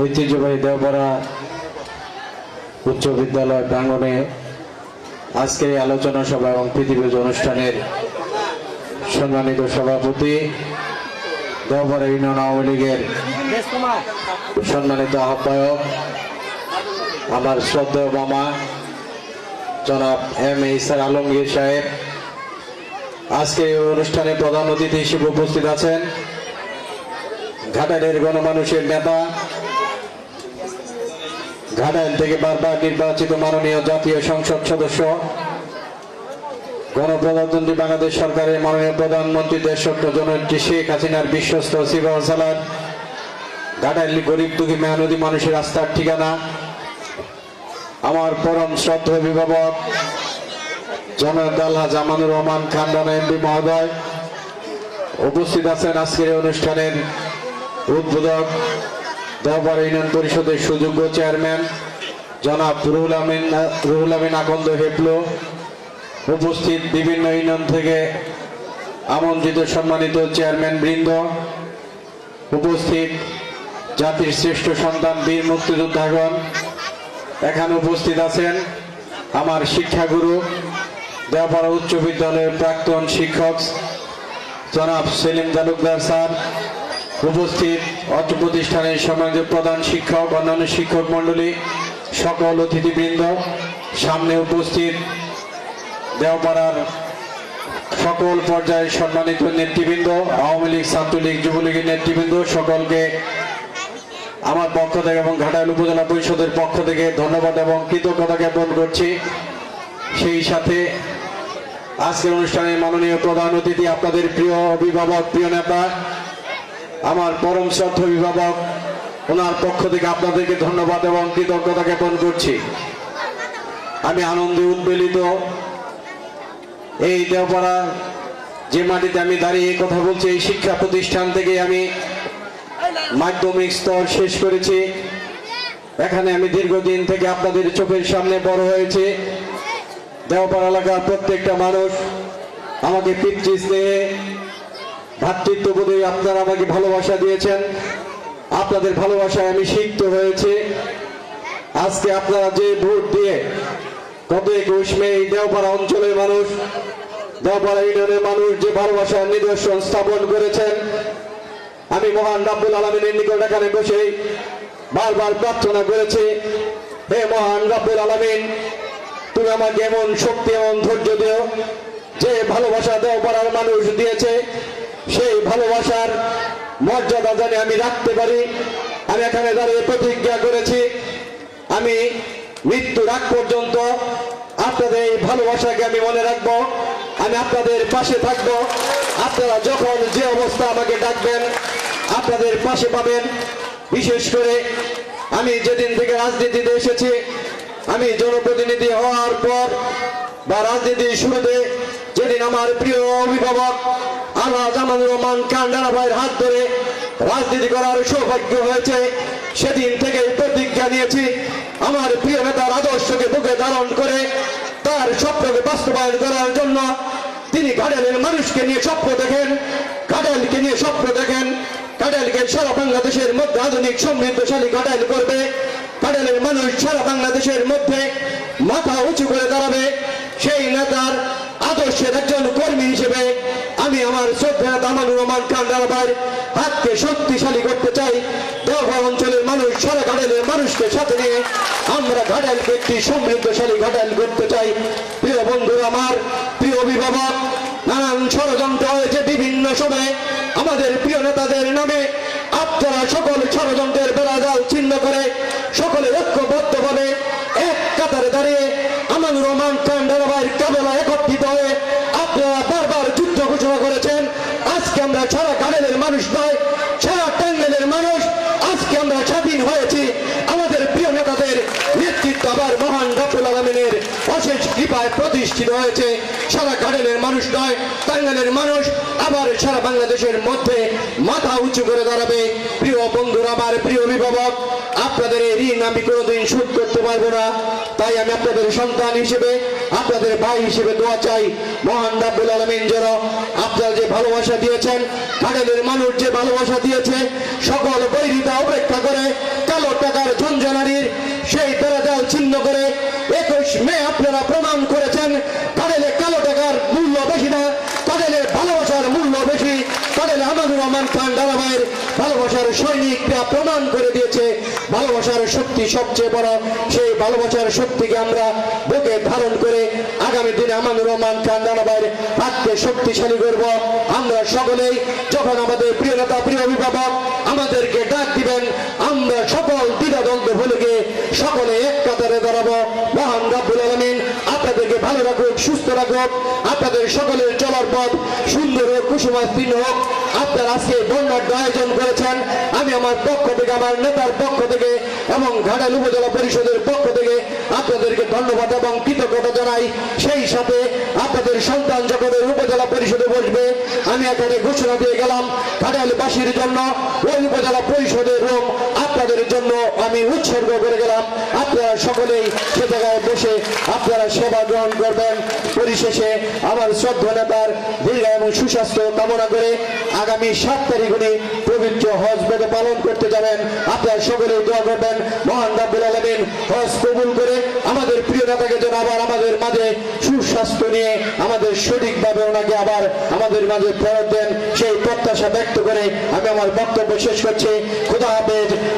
ঐতিহ্যবাহী দেওপাড়া উচ্চ বিদ্যালয় প্রাঙ্গণে আজকের এই আলোচনা সভা এবং পৃথিবীজ অনুষ্ঠানের সম্মানিত সভাপতি দেওপাড়া ইউনিয়ন আওয়ামী লীগের সম্মানিত আহ্বায়ক আমার শ্রদ্ধেয় মামা জনাব এম ইসার আলমগীর সাহেব। আজকে এই অনুষ্ঠানে প্রধান অতিথি হিসেবে উপস্থিত আছেন ঘাটালের গণমানুষের নেতা ঘাটাইল থেকে বারবার নির্বাচিত মাননীয় জাতীয় সংসদ সদস্য, গণপ্রজাতন্ত্রী বাংলাদেশ সরকারের মাননীয় প্রধানমন্ত্রী দেশত্ব জননেত্রী শেখ হাসিনার বিশ্বস্ত সিবাহ সালাদ ঘাটাইল গরিব দুঃখী মেহনতি মানুষের আস্থার ঠিকানা, আমার পরম শ্রদ্ধ অভিভাবক জনাব আলহাজ আমানুর রহমান খান রানা এমপি মহোদয়, উপস্থিত আছেন আজকের অনুষ্ঠানের উদ্বোধক দেওপাড়া ইউনিয়ন পরিষদের সুযোগ্য চেয়ারম্যান জনাব রুহুল আমিন রুহুল আমিন আকন্দ হেপলো উপস্থিত বিভিন্ন ইউনিয়ন থেকে আমন্ত্রিত সম্মানিত চেয়ারম্যান বৃন্দ উপস্থিত জাতির শ্রেষ্ঠ সন্তান বীর মুক্তিযোদ্ধাগণ। এখানে উপস্থিত আছেন আমার শিক্ষাগুরু দেওপাড়া উচ্চ বিদ্যালয়ের প্রাক্তন শিক্ষক জনাব সেলিম তালুকদার স্যার উপস্থিত অত্র প্রতিষ্ঠানের সম্মানিত প্রধান শিক্ষক, অন্যান্য শিক্ষক মণ্ডলী, সকল অতিথিবৃন্দ, সামনে উপস্থিত দেওপাড়ার সকল পর্যায়ে সম্মানিত নেতৃবৃন্দ, আওয়ামী লীগ, ছাত্রলীগ, যুবলীগের নেতৃবৃন্দ, সকলকে আমার পক্ষ থেকে এবং ঘাটাইল উপজেলা পরিষদের পক্ষ থেকে ধন্যবাদ এবং কৃতজ্ঞতা জ্ঞাপন করছি। সেই সাথে আজকের অনুষ্ঠানে মাননীয় প্রধান অতিথি, আপনাদের প্রিয় অভিভাবক, প্রিয় নেতা আমার পরম শ্রদ্ধ অভিভাবক, ওনার পক্ষ থেকে আপনাদেরকে ধন্যবাদ এবং কৃতজ্ঞতা জ্ঞাপন করছি। আমি আনন্দে উদ্বেলিত। এই দেওপাড়া যে মাটিতে আমি দাঁড়িয়ে কথা বলছি, এই শিক্ষা প্রতিষ্ঠান থেকে আমি মাধ্যমিক স্তর শেষ করেছি। এখানে আমি দীর্ঘদিন থেকে আপনাদের চোখের সামনে বড় হয়েছে। দেওপাড়া এলাকার প্রত্যেকটা মানুষ আমাকে পিতৃ স্নেহে ভ্রাতৃত্ববোধে আপনারা আমাকে ভালোবাসা দিয়েছেন। আপনাদের ভালোবাসায় আমি সিক্ত হয়েছে। আজকে আপনারা যে ভোট দিয়ে গত একুশ এই দেওপাড়া অঞ্চলের মানুষ, দেওপাড়া ইউনিয়নের মানুষ যে ভালোবাসার নিদর্শন স্থাপন করেছেন, আমি মহান রাব্বুল আলমিনের নিকট এখানে বসে বারবার প্রার্থনা করেছি, হে মহান রাব্বুল আলমিন, তুমি আমাকে এমন শক্তি, এমন ধৈর্য দিও যে ভালোবাসা দেও পাড়ার মানুষ দিয়েছে। সেই ভালোবাসার মর্যাদা জানি আমি রাখতে পারি। আমি এখানে দাঁড়িয়ে প্রতিজ্ঞা করেছি। আমি মৃত্যুর আগ পর্যন্ত আপনাদের এই ভালোবাসাকে আমি মনে রাখব। আমি আপনাদের পাশে থাকব। আপনারা যখন যে অবস্থা আমাকে ডাকবেন, আপনাদের পাশে পাবেন। বিশেষ করে আমি যেদিন থেকে রাজনীতিতে এসেছি, আমি জনপ্রতিনিধি হওয়ার পর বা রাজনীতির শুরুতে যেদিন আমার প্রিয় অভিভাবক আল্লাহ জামানুর রহমান কান্ডারা ভাইয়ের হাত ধরে রাজনীতি করার সৌভাগ্য হয়েছে। সেদিন থেকে প্রতিজ্ঞা নিয়েছি, আমার প্রিয় নেতার আদর্শকে বুকে ধারণ করে তার স্বপ্নকে বাস্তবায়ন করার জন্য। তিনি ঘাটালের মানুষকে নিয়ে স্বপ্ন দেখেন, ঘাটালকে নিয়ে স্বপ্ন দেখেন। ঘাটালকে সারা বাংলাদেশের মধ্যে আধুনিক সমৃদ্ধশালী ঘাটাল করবে। ঘাটালের মানুষ সারা বাংলাদেশের মধ্যে মাথা উঁচু করে দাঁড়াবে। সেই নেতার আদর্শের একজন কর্মী হিসেবে আমার শ্রদ্ধা দামানুর রহমান খান দারাবার হাতকে শক্তিশালী করতে চাই। দেওঘর অঞ্চলের মানুষ, সারা ঘাটালের মানুষকে সাথে নিয়ে আমরা ঘাটালকে একটি সমৃদ্ধশালী ঘাটাল করতে চাই। প্রিয় বন্ধুরা আমার, প্রিয় অভিভাবক, নানান ষড়যন্ত্র হয়েছে বিভিন্ন সময়ে। আমাদের প্রিয় নেতাদের নামে আপনারা সকল ষড়যন্ত্রের বেড়াজাল ছিন্ন করে সকলে ঐক্যবদ্ধভাবে এক কাতারে দাঁড়িয়ে আমানুর রহমান খান দারাবাইয়ের কাবেলা একত্রিত হয়ে আপনারা বারবার যুদ্ধ ঘোষণা করেছেন আজকে আমরা সারা গাড়েলের মানুষ নয় সারা টাঙ্গেলের মানুষ আজকে আমরা হয়েছি। আমাদের প্রিয় নেতাদের নেতৃত্ব আবার মহান প্রতিষ্ঠিত হয়েছে। সারা ঘাটালের মানুষ নয় টাঙ্গালের মানুষ। আবার সারা বাংলাদেশের মধ্যে মাথা উঁচু করে দাঁড়াবে। প্রিয় বন্ধুরা, আমার প্রিয় অভিভাবক, আপনাদের এই ঋণ আমি কোনোদিন শোধ করতে পারব না। তাই আমি আপনাদের সন্তান হিসেবে, আপনাদের ভাই হিসেবে দোয়া চাই। মহান রাব্বুল আলমিন যেন আপনারা যে ভালোবাসা দিয়েছেন, ঘাটালের মানুষ যে ভালোবাসা দিয়েছে, সকল বৈরিতা অপেক্ষা করে কালো টাকার ঝঞ্ঝনারির সেই তারা ছিন্ন করে একুশ মে আপনারা প্রমাণ করেছেন তাহলে কালো টাকার মূল্য বেশি না তাহলে ভালোবাসার মূল্য বেশি তাহলে আমানুর রহমান খান ধারাবাহিক ভালোবাসার সৈনিকরা প্রমাণ করে দিয়েছে, ভালোবাসার শক্তি সবচেয়ে বড়। সেই ভালোবাসার শক্তিকে আমরা বুকে ধারণ করে আগামী দিনে আমানুর রহমান খান দাদাভাইয়ের হাতকে শক্তিশালী করব। আমরা সকলেই যখন আমাদের প্রিয় নেতা, প্রিয় অভিভাবক আমাদেরকে ডাক দিবেন, আমরা সকল দ্বিধাদ্বন্দ্ব ভুলে গিয়ে সকলে এক কাতারে দাঁড়াবো। মহান রব্বুল আলমিন, আপনাদেরকে ভালো রাখুক, সুস্থ রাখুক। আপনাদের সকলের চলার পথ সুন্দর হোক কুসুমাস্তীর্ণ হোক। আপনারা আজকে বন্যাঢ্য আয়োজন করেছেন। আমি আমার পক্ষ থেকে, আমার নেতার পক্ষ থেকে এবং ঘাটাল উপজেলা পরিষদের পক্ষ থেকে আপনাদেরকে ধন্যবাদ এবং কৃতজ্ঞতা জানাই। সেই সাথে আপনাদের সন্তান যখন উপজেলা পরিষদে বসবে। আমি এখানে ঘোষণা দিয়ে গেলাম ঘাটালবাসীর জন্য ওই উপজেলা পরিষদের রুম আপনাদের জন্য আমি উৎসর্গ করে গেলাম। আপনারা সকলেই সে জায়গায় বসে আপনারা সেবা গ্রহণ করবেন। পরিশেষে আমার শ্রদ্ধ নেতার দীর্ঘ এবং সুস্বাস্থ্য কামনা করে আগামী সাত তারিখ উনি পবিত্র হজ বেদে পালন করতে যাবেন। আপনারা সকলেই দোয়া করবেন, মহান রাব্বুল আলমিন হজ কবুল করে আমাদের প্রিয় নেতাকে যেন আবার আমাদের মাঝে সুস্বাস্থ্য নিয়ে আমাদের সঠিকভাবে ওনাকে আবার আমাদের মাঝে ফেরত দেন। সেই প্রত্যাশা ব্যক্ত করে আমি আমার বক্তব্য শেষ করছি। খুদা হাফেজ।